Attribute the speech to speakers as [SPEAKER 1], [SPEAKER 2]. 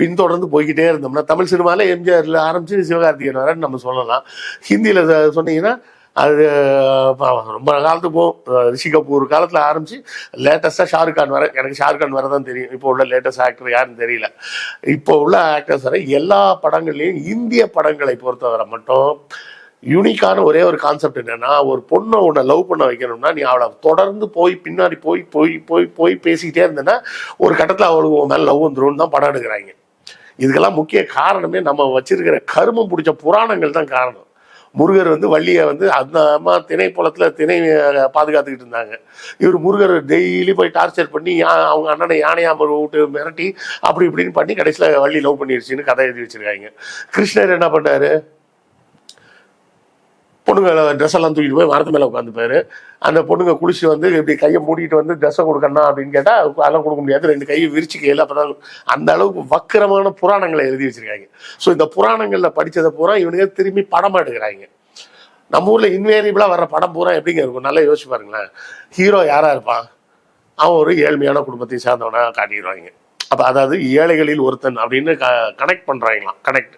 [SPEAKER 1] பின்தொடர்ந்து போய்கிட்டே இருந்தோம்னா தமிழ் சினிமாவில் எம்ஜிஆர்ல ஆரம்பிச்சு சிவகார்த்திகேயன் வரன்னு நம்ம சொல்லலாம். ஹிந்தியில் சொன்னீங்கன்னா அது ரொம்ப காலத்துக்கு போகும். ரிஷி கபூர் காலத்தில் ஆரம்பிச்சு லேட்டஸ்ட்டாக ஷாருக் கான் வர எனக்கு ஷாருக் கான் வர தான் தெரியும். இப்போ உள்ள லேட்டஸ்ட் ஆக்டர் யாருன்னு தெரியல. இப்போ உள்ள ஆக்டர்ஸ் வர எல்லா படங்கள்லையும் இந்திய படங்களை பொறுத்தவரை மட்டும் யூனிக்கான ஒரே ஒரு கான்செப்ட் என்னன்னா ஒரு பொண்ணை உன்னை லவ் பண்ண வைக்கணும்னா நீ அவளை தொடர்ந்து போய் பின்னாடி போய் போய் போய் போய் பேசிக்கிட்டே இருந்தேன்னா ஒரு கட்டத்தில் அவளுக்கு உன் மேலே லவ் வந்துடும் தான் படம் எடுக்கிறாங்க. இதுக்கெல்லாம் முக்கிய காரணமே நம்ம வச்சிருக்கிற கருமம் பிடிச்ச புராணங்கள் தான் காரணம். முருகர் வந்து வள்ளியை வந்து அந்த அம்மா திணை குளத்தில் திணை பாதுகாத்துக்கிட்டு இருந்தாங்க. இவர் முருகர் டெய்லி போய் டார்ச்சர் பண்ணி யா- அவங்க அண்ணனை யானையா விட்டு மிரட்டி அப்படி இப்படின்னு பண்ணி கடைசியில் வள்ளி லவ் பண்ணிடுச்சின்னு கதை எழுதி வச்சிருக்காங்க. கிருஷ்ணர் என்ன பண்ணாரு? பொண்ணுங்க ட்ரெஸ் எல்லாம் தூக்கிட்டு போய் மரத்து மேலே உட்காந்துப்பாரு. அந்த பொண்ணுங்க குளிச்சு வந்து இப்படி கையை மூடிட்டு வந்து ட்ரெஸ்ஸை கொடுக்கணும் அப்படின்னு கேட்டால் அதெல்லாம் கொடுக்க முடியாது. ரெண்டு கையை விரிச்சு கையில் அப்போ அந்த அளவுக்கு வக்கரமான புராணங்களை எழுதி வச்சிருக்காங்க. ஸோ இந்த புராணங்களில் படித்ததை பூரா இவனுங்க திரும்பி படம் எடுக்கிறாங்க. நம்ம ஊரில் இன்வேரியபிளாக வர்ற படம் பூரா எப்படிங்க இருக்கும்? நல்லா யோசிச்சு பாருங்களேன். ஹீரோ யாராக இருப்பான்? அவன் ஒரு ஏழ்மையான குடும்பத்தை சேர்ந்தவனாக காட்டிடுவாங்க. அப்போ அதாவது ஏழைகளில் ஒருத்தன் அப்படின்னு க கனெக்ட் பண்ணுறாங்களாம் கனெக்ட்